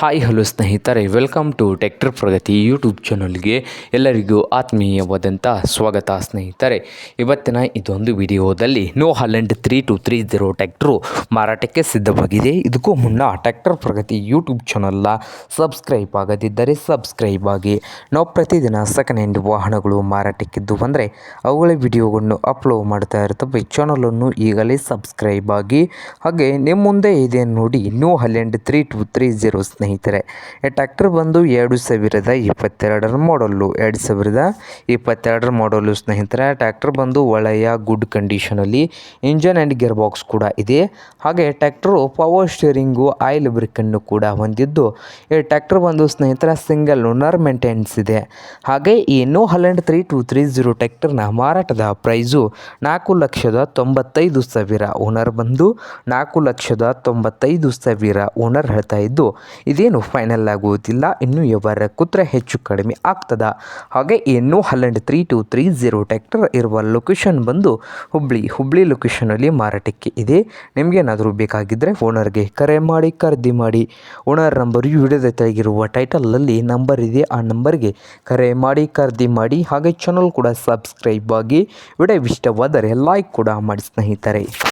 Hi hello ಸ್ನೇಹಿತರೆ. Welcome to tractor Pragati YouTube ಚಾನಲ್ಗೆ ಎಲ್ಲರಿಗೂ ಆತ್ಮೀಯವಾದಂಥ ಸ್ವಾಗತ, ಸ್ನೇಹಿತರೆ. ಇವತ್ತಿನ ಇದೊಂದು ವಿಡಿಯೋದಲ್ಲಿ New Holland three two three zero tractor ಮಾರಾಟಕ್ಕೆ ಸಿದ್ಧವಾಗಿದೆ. ಇದಕ್ಕೂ ಮುನ್ನ ಟ್ಯಾಕ್ಟರ್ ಪ್ರಗತಿ ಯೂಟ್ಯೂಬ್ ಚಾನಲ್ನ ಸಬ್ಸ್ಕ್ರೈಬ್ ಆಗದಿದ್ದರೆ ಸಬ್ಸ್ಕ್ರೈಬ್ ಆಗಿ. ನಾವು ಪ್ರತಿದಿನ ಸೆಕೆಂಡ್ ಹ್ಯಾಂಡ್ ವಾಹನಗಳು ಮಾರಾಟಕ್ಕಿದ್ದು ಬಂದರೆ ಅವುಗಳ ವಿಡಿಯೋಗಳನ್ನು ಅಪ್ಲೋಡ್ ಮಾಡ್ತಾ ಇರ್ತವೆ. ಚಾನಲನ್ನು ಈಗಲೇ ಸಬ್ಸ್ಕ್ರೈಬ್ ಆಗಿ. ಹಾಗೆ ನಿಮ್ಮ ಮುಂದೆ ಇದೆ ನೋಡಿ New Holland three two three zero ಸ್ನೇಹಿತರೆ. ಈ ಟ್ರ್ಯಾಕ್ಟರ್ ಬಂದು ಎರಡು ಸಾವಿರದ ಇಪ್ಪತ್ತೆರಡರ ಮಾಡಲ್ಲು ಎರಡು ಸಾವಿರದ ಇಪ್ಪತ್ತೆರಡರ ಮಾಡಲ್ಲು ಸ್ನೇಹಿತರೆ ಟ್ರ್ಯಾಕ್ಟರ್ ಬಂದು ಒಳ್ಳೆಯ ಗುಡ್ ಕಂಡೀಷನಲ್ಲಿ ಇಂಜನ್ ಆ್ಯಂಡ್ ಗೇರ್ ಬಾಕ್ಸ್ ಕೂಡ ಇದೆ. ಹಾಗೆ ಟ್ರ್ಯಾಕ್ಟರು ಪವರ್ ಸ್ಟೇರಿಂಗು ಆಯಿಲ್ ಬ್ರೇಕನ್ನು ಕೂಡ ಹೊಂದಿದ್ದು ಈ ಟ್ಯಾಕ್ಟರ್ ಬಂದು ಸ್ನೇಹಿತರ ಸಿಂಗಲ್ ಓನರ್ ಮೇಂಟೆನೆನ್ಸ್ ಇದೆ. ಹಾಗೆ ಈ New Holland three two three zero ಟ್ಯಾಕ್ಟರ್ನ ಮಾರಾಟದ ಪ್ರೈಸು ನಾಲ್ಕು ಲಕ್ಷದ ತೊಂಬತ್ತೈದು ಸಾವಿರ ಓನರ್ ಬಂದು ನಾಲ್ಕು ಲಕ್ಷದ ತೊಂಬತ್ತೈದು ಸಾವಿರ ಓನರ್ ಹೇಳ್ತಾ ಇದ್ದು ಇದೇನು ಫೈನಲ್ ಆಗುವುದಿಲ್ಲ. ಇನ್ನು ಇವರ ಕುತ್ರ ಹೆಚ್ಚು ಕಡಿಮೆ ಆಗ್ತದ. ಹಾಗೆ ಇನ್ನು Holland three two three zero tractor ಇರುವ ಲೊಕೇಶನ್ ಬಂದು ಹುಬ್ಳಿ ಹುಬ್ಳಿ ಲೊಕೇಶನಲ್ಲಿ ಮಾರಾಟಕ್ಕೆ ಇದೆ. ನಿಮಗೇನಾದರೂ ಬೇಕಾಗಿದ್ದರೆ ಓನರ್ಗೆ ಕರೆ ಮಾಡಿ, ಖರೀದಿ ಮಾಡಿ. ಓನರ್ ನಂಬರ್ ವಿಡಿಯೋದ ತೆಗಿರುವ ಟೈಟಲಲ್ಲಿ ನಂಬರ್ ಇದೆ. ಆ ನಂಬರ್ಗೆ ಕರೆ ಮಾಡಿ, ಖರೀದಿ ಮಾಡಿ. ಹಾಗೆ ಚಾನಲ್ ಕೂಡ ಸಬ್ಸ್ಕ್ರೈಬ್ ಆಗಿ. ವಿಡಿಯೋ ಇಷ್ಟವಾದರೆ ಲೈಕ್ ಕೂಡ ಮಾಡಿ ಸ್ನೇಹಿತರೆ.